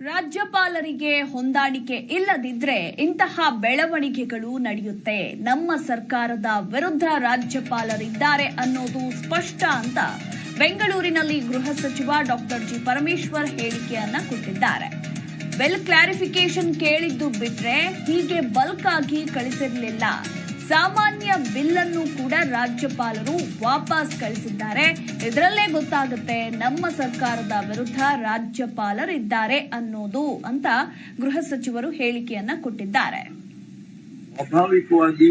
ರಾಜ್ಯಪಾಲರಿಗೆ ಹೊಂದಾಣಿಕೆ ಇಲ್ಲದಿದ್ರೆ ಇಂತಹ ಬೆಳವಣಿಗೆಗಳು ನಡೆಯುತ್ತೆ. ನಮ್ಮ ಸರ್ಕಾರದ ವಿರುದ್ಧ ರಾಜ್ಯಪಾಲರಿದ್ದಾರೆ ಅನ್ನೋದು ಸ್ಪಷ್ಟ ಅಂತ ಬೆಂಗಳೂರಿನಲ್ಲಿ ಗೃಹ ಸಚಿವ ಡಾಕ್ಟರ್ ಜಿ ಪರಮೇಶ್ವರ್ ಹೇಳಿಕೆಯನ್ನ ಕೊಟ್ಟಿದ್ದಾರೆ. ವೆಲ್ ಕ್ಲಾರಿಫಿಕೇಶನ್ ಕೇಳಿದ್ದು ಬಿಟ್ರೆ ಹೀಗೆ ಬಲ್ಕ್ ಆಗಿ ಕಳಿಸಿರಲಿಲ್ಲ. ಸಾಮಾನ್ಯ ಬಿಲ್ ಅನ್ನು ಕೂಡ ರಾಜ್ಯಪಾಲರು ವಾಪಸ್ ಕಳಿಸಿದ್ದಾರೆ. ಇದರಲ್ಲೇ ಗೊತ್ತಾಗುತ್ತೆ, ನಮ್ಮ ಸರ್ಕಾರದ ವಿರುದ್ಧ ರಾಜ್ಯಪಾಲರಿದ್ದಾರೆ ಅನ್ನೋದು ಅಂತ ಗೃಹ ಸಚಿವರು ಹೇಳಿಕೆಯನ್ನ ಕೊಟ್ಟಿದ್ದಾರೆ. ಸ್ವಾಭಾವಿಕವಾಗಿ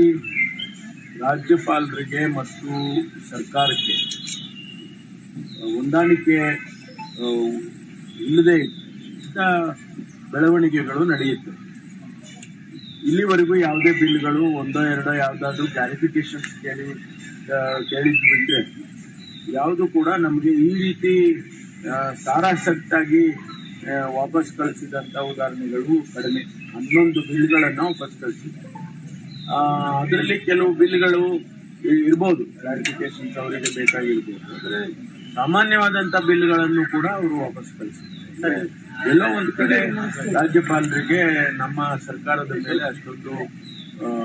ರಾಜ್ಯಪಾಲರಿಗೆ ಮತ್ತು ಸರ್ಕಾರಕ್ಕೆ ಹೊಂದಾಣಿಕೆ ಇಲ್ಲದೆ ಬೆಳವಣಿಗೆಗಳು ನಡೆಯುತ್ತೆ. ಇಲ್ಲಿವರೆಗೂ ಯಾವುದೇ ಬಿಲ್ಗಳು ಒಂದೋ ಎರಡೋ ಯಾವುದಾದ್ರೂ ಕ್ಲಾರಿಫಿಕೇಶನ್ ಕೇಳಿ ಕೇಳಿದ್ದು ಬಿಟ್ಟರೆ ಯಾವುದು ಕೂಡ ನಮಗೆ ಈ ರೀತಿ ಸಾರಾಸಕ್ತಾಗಿ ವಾಪಸ್ ಕಳಿಸಿದಂಥ ಉದಾಹರಣೆಗಳು ಕಡಿಮೆ. ಹನ್ನೊಂದು ಬಿಲ್ಗಳನ್ನು ವಾಪಸ್ ಕಳಿಸಿದ್ದಾರೆ. ಅದರಲ್ಲಿ ಕೆಲವು ಬಿಲ್ಗಳು ಇರ್ಬೋದು. ಕ್ಲಾರಿಫಿಕೇಶನ್ಸ್ ಅವರಿಗೆ ಬೇಕಾಗಿರ್ಬೋದು. ಆದರೆ ಸಾಮಾನ್ಯವಾದಂಥ ಬಿಲ್ಗಳನ್ನು ಕೂಡ ಅವರು ವಾಪಸ್ ಕಳಿಸಿದ್ದಾರೆ. ಎಲ್ಲೋ ಒಂದು ಕಡೆ ರಾಜ್ಯಪಾಲರಿಗೆ ನಮ್ಮ ಸರ್ಕಾರದ ಮೇಲೆ ಅಷ್ಟೊಂದು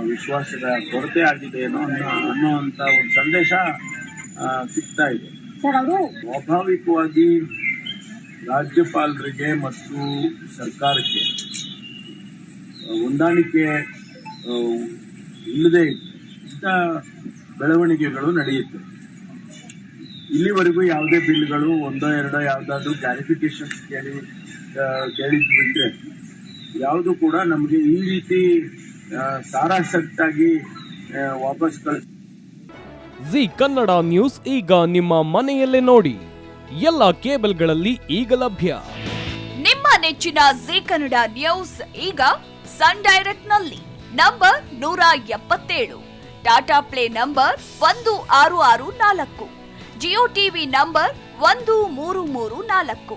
ವಿಶ್ವಾಸದ ಕೊರತೆ ಆಗಿದೆ ಏನೋ ಅನ್ನೋ ಅನ್ನುವಂಥ ಒಂದು ಸಂದೇಶ ಸಿಗ್ತಾ ಇದೆ. ಸ್ವಾಭಾವಿಕವಾಗಿ ರಾಜ್ಯಪಾಲರಿಗೆ ಮತ್ತು ಸರ್ಕಾರಕ್ಕೆ ಹೊಂದಾಣಿಕೆ ಇಲ್ಲದೆ ಇಂಥ ಬೆಳವಣಿಗೆಗಳು ನಡೆಯುತ್ತೆ. ಇಲ್ಲಿವರೆಗೂ ಯಾವುದೇ ಬಿಲ್ಗಳು ಒಂದೋ ಎರಡೋ ಯಾವುದಾದ್ರೂ ಕ್ಲಾರಿಫಿಕೇಶನ್ ಕೇಳಿ ಬಿಟ್ಟರೆ ಯಾವುದು ಕೂಡ ನಮಗೆ ಈ ರೀತಿ ಸಾರಾಸಕ್ತಾಗಿ ವಾಪಸ್ ಕಳಿಸ್ ಜಿ ಕನ್ನಡ ನ್ಯೂಸ್ ಈಗ ನಿಮ್ಮ ಮನೆಯಲ್ಲೇ ನೋಡಿ. ಎಲ್ಲ ಕೇಬಲ್ಗಳಲ್ಲಿ ಈಗ ಲಭ್ಯ. ನಿಮ್ಮ ನೆಚ್ಚಿನ ಜಿ ಕನ್ನಡ ನ್ಯೂಸ್ ಈಗ ಸನ್ ಡೈರೆಕ್ಟ್ನಲ್ಲಿ ನಂಬರ್ ನೂರ ಎಪ್ಪತ್ತೇಳು. ಟಾಟಾ ಪ್ಲೇ ನಂಬರ್ ಒಂದು ಆರು ಆರು ನಾಲ್ಕು. ಜಿಯೋ ಟಿವಿ ನಂಬರ್ ಒಂದು ಮೂರು ಮೂರು ನಾಲ್ಕು.